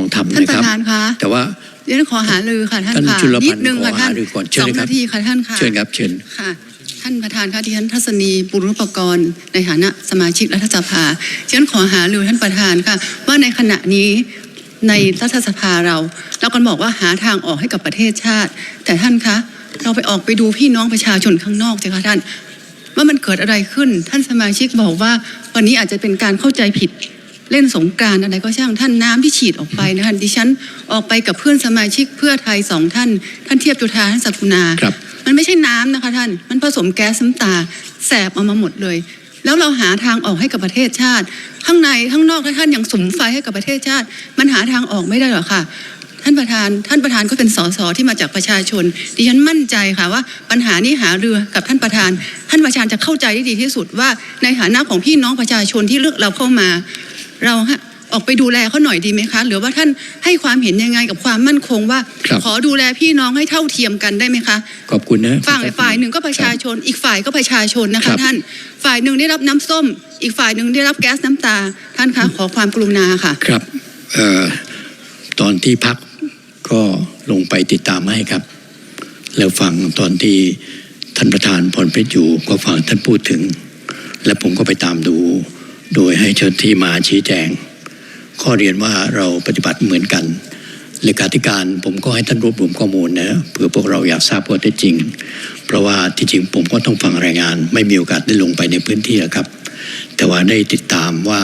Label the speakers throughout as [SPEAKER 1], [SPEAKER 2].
[SPEAKER 1] องทัพ
[SPEAKER 2] ท่าน
[SPEAKER 1] นะ
[SPEAKER 2] ป
[SPEAKER 1] ครับ
[SPEAKER 2] ระธานคะ
[SPEAKER 1] แต่ว่า
[SPEAKER 2] เรียนขอหารือค่ะท่าน
[SPEAKER 1] ท่าน
[SPEAKER 2] ค่ะ
[SPEAKER 1] จุล
[SPEAKER 2] นิ
[SPEAKER 1] พั
[SPEAKER 2] ด
[SPEAKER 1] นธ์
[SPEAKER 2] นึงค่ะ
[SPEAKER 1] ขอ
[SPEAKER 2] ท่าน
[SPEAKER 1] หารือก่อนเชิ
[SPEAKER 2] ส
[SPEAKER 1] ญ
[SPEAKER 2] อง
[SPEAKER 1] เลยครับ
[SPEAKER 2] นาทีค่ะท่านค่ะ
[SPEAKER 1] เชิญครับเชิญ
[SPEAKER 2] ค่ะ ท่านประธานคะที่ฉันทัศนีปุรุปกรณ์ในฐานะสมาชิกรัฐสภาดิฉันขอหารือท่านประธานค่ะ ว่าในขณะนี้ในรัฐสภาเรา เรากันบอกว่าหาทางออกให้กับประเทศชาติ แต่ท่านคะ เราไปออกไปดูพี่น้องประชาชนข้างนอกสิคะท่าน ว่ามันเกิดอะไรขึ้น ท่านสมาชิกบอกว่าวันนี้อาจจะเป็นการเข้าใจผิด เล่นสงกรานต์อะไรก็ช่างท่านน้ำที่ฉีดออกไปนะคะดิฉันออกไปกับเพื่อนสมาชิกเพื่อไทยสองท่าน ท่านเทียบจุธาท่านสักุณา
[SPEAKER 1] ครับ
[SPEAKER 2] มันไม่ใช่น้ำนะคะท่านมันผสมแก๊สน้ำตาแสบเอามาหมดเลย แล้วเราหาทางออกให้กับประเทศชาติ ข้างในข้างนอกถ้าท่านยังสมไฟให้กับประเทศชาติ มันหาทางออกไม่ได้หรอกค่ะท่านประธาน ท่านประธานก็เป็นสสที่มาจากประชาชน ดิฉันมั่นใจค่ะว่าปัญหานี้หาเรือกับท่านประธาน ท่านประธานจะเข้าใจได้ดีที่สุดว่าในฐานะของพี่น้องประชาชนที่เลือกเราเข้ามา เราฮะออกไปดูแลเขาหน่อยดีไหมคะ หรือว่าท่านให้ความเห็นยังไงกับความมั่นคงว่า
[SPEAKER 1] ครับ
[SPEAKER 2] ขอดูแลพี่น้องให้เท่าเทียมกันได้ไหมคะ
[SPEAKER 1] ขอบคุณนะ
[SPEAKER 2] ฝ่ายฝ่ายหนึ่งก็ประชาชน อีกฝ่ายก็ประชาชนนะ
[SPEAKER 1] ครั
[SPEAKER 2] คะ
[SPEAKER 1] บ
[SPEAKER 2] ท่าน ฝ่ายหนึ่งได้รับน้ำส้ม อีกฝ่ายหนึ่งได้รับแก๊สน้ำตา ท่านคะขอความกรุณาค่ะ
[SPEAKER 1] ครับเอ่อตอนที่พักก็ลงไปติดตามให้ครับ แล้วฟังตอนที่ท่านประธานพรเพชรอยู่ก็ฟังท่านพูดถึง และผมก็ไปตามดู โดยให้เจ้าที่มาชี้แจง ข้อเรียนว่าเราปฏิบัติเหมือนกันเลขาธิการผมก็ให้ท่านรวบรวมข้อมูลนะเผื่อพวกเราอยากทราบข้อเท็จจริง เพราะว่าที่จริงผมก็ต้องฟังรายงาน ไม่มีโอกาสได้ลงไปในพื้นที่นะครับ แต่ว่าได้ติดตามว่า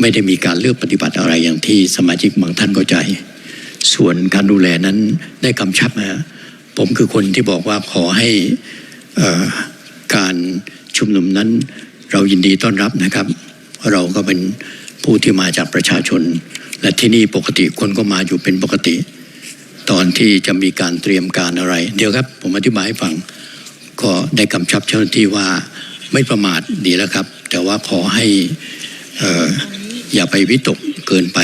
[SPEAKER 1] ไม่ได้มีการเลือกปฏิบัติอะไรอย่างที่สมาชิกบางท่านเข้าใจ ส่วนการดูแลนั้นได้กำชับนะผมคือคนที่บอกว่าขอให้การชุมนุมนั้นเรายินดีต้อนรับนะครับ เราก็เป็นผู้ที่มาจากประชาชน และที่นี่ปกติคนก็มาอยู่เป็นปกติ ตอนที่จะมีการเตรียมการอะไร เดี๋ยวครับ ผมอธิบายให้ฟังก็ได้กำชับเจ้าหน้าที่ว่าไม่ประมาทดีแล้วครับ แต่ว่าขอให้อออย่าไปวิตกเกินไป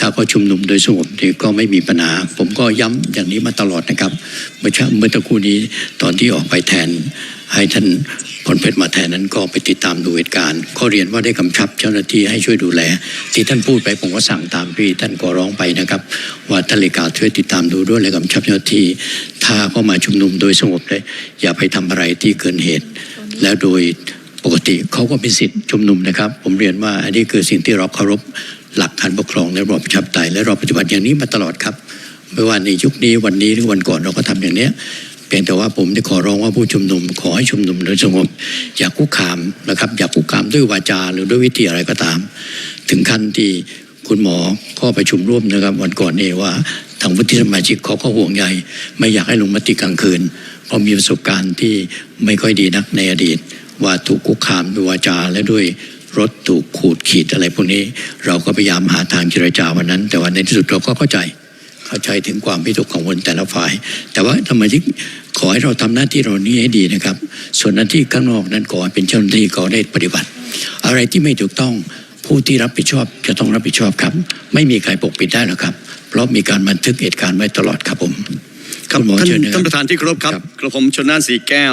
[SPEAKER 1] ถ้าเขาชุมนุมโดยสงบก็ไม่มีปัญหา ผมก็ย้ำอย่างนี้มาตลอดนะครับ เมื่อเมื่อตะกี้นี้ตอนที่ออกไปแทน ให้ท่านพลเพชรมาแทนนั้นก็ไปติดตามดูเหตุการณ์ก็เรียนว่าได้กำชับเจ้าหน้าที่ให้ช่วยดูแล ที่ท่านพูดไปผมก็สั่งตามที่ท่านก็ร้องไปนะครับ ว่าท่านเลขาช่วยติดตามดูด้วยและกำชับเจ้าหน้าที่ ถ้าเข้ามาชุมนุมโดยสงบเลยอย่าไปทำอะไรที่เกินเหตุ แล้วโดยปกติเขาก็เป็นสิทธิ์ชุมนุมนะครับ ผมเรียนว่าอันนี้คือสิ่งที่เราเคารพหลักการปกครองและระบอบประชาธิปไตยและเราปฏิบัติอย่างนี้มาตลอดครับไม่ว่าในยุคนี้วันนี้หรือวันก่อนเราก็ทำอย่างเนี้ย เพียงแต่ว่าผมได้ขอร้องว่าผู้ชุมนุมขอให้ชุมนุมโดยสงบอย่าคุกคามนะครับ อย่าคุกคามด้วยวาจาหรือด้วยวิธีอะไรก็ตาม ถึงขั้นที่คุณหมอก็ประชุมร่วมนะครับ วันก่อนนี่ว่าทางวุฒิสมาชิกเขาก็ห่วงใยไม่อยากให้ลงมติกลางคืน เพราะมีประสบการณ์ที่ไม่ค่อยดีนักในอดีต ว่าถูกคุกคามด้วยวาจาและด้วยรถถูกขูดขีดอะไรพวกนี้ เราก็พยายามหาทางเจรจาวันนั้น แต่ว่าในที่สุดเราก็เข้าใจ เข้าใจถึงความพิตกกังวลแต่ละฝ่าย แต่ว่าทำไมที่ขอให้เราทำหน้าที่เรานี้ให้ดีนะครับ ส่วนหน้าที่ข้างนอกนั้นขอให้เป็นเจ้าหน้าที่เขาได้ปฏิบัติ อะไรที่ไม่ถูกต้องผู้ที่รับผิดชอบจะต้องรับผิดชอบครับ ไม่มีใครปกปิดได้หรอกครับ เพราะมีการบันทึกเหตุการณ์ไว้ตลอดครับผม
[SPEAKER 3] ครับ
[SPEAKER 1] ณหมอ
[SPEAKER 3] ท่าน
[SPEAKER 1] เชิญนะค
[SPEAKER 3] ท่าน
[SPEAKER 1] รับ
[SPEAKER 3] ประธานที่เคารพครับ
[SPEAKER 1] ครับ
[SPEAKER 3] กระผมชนน่านสีแก้ว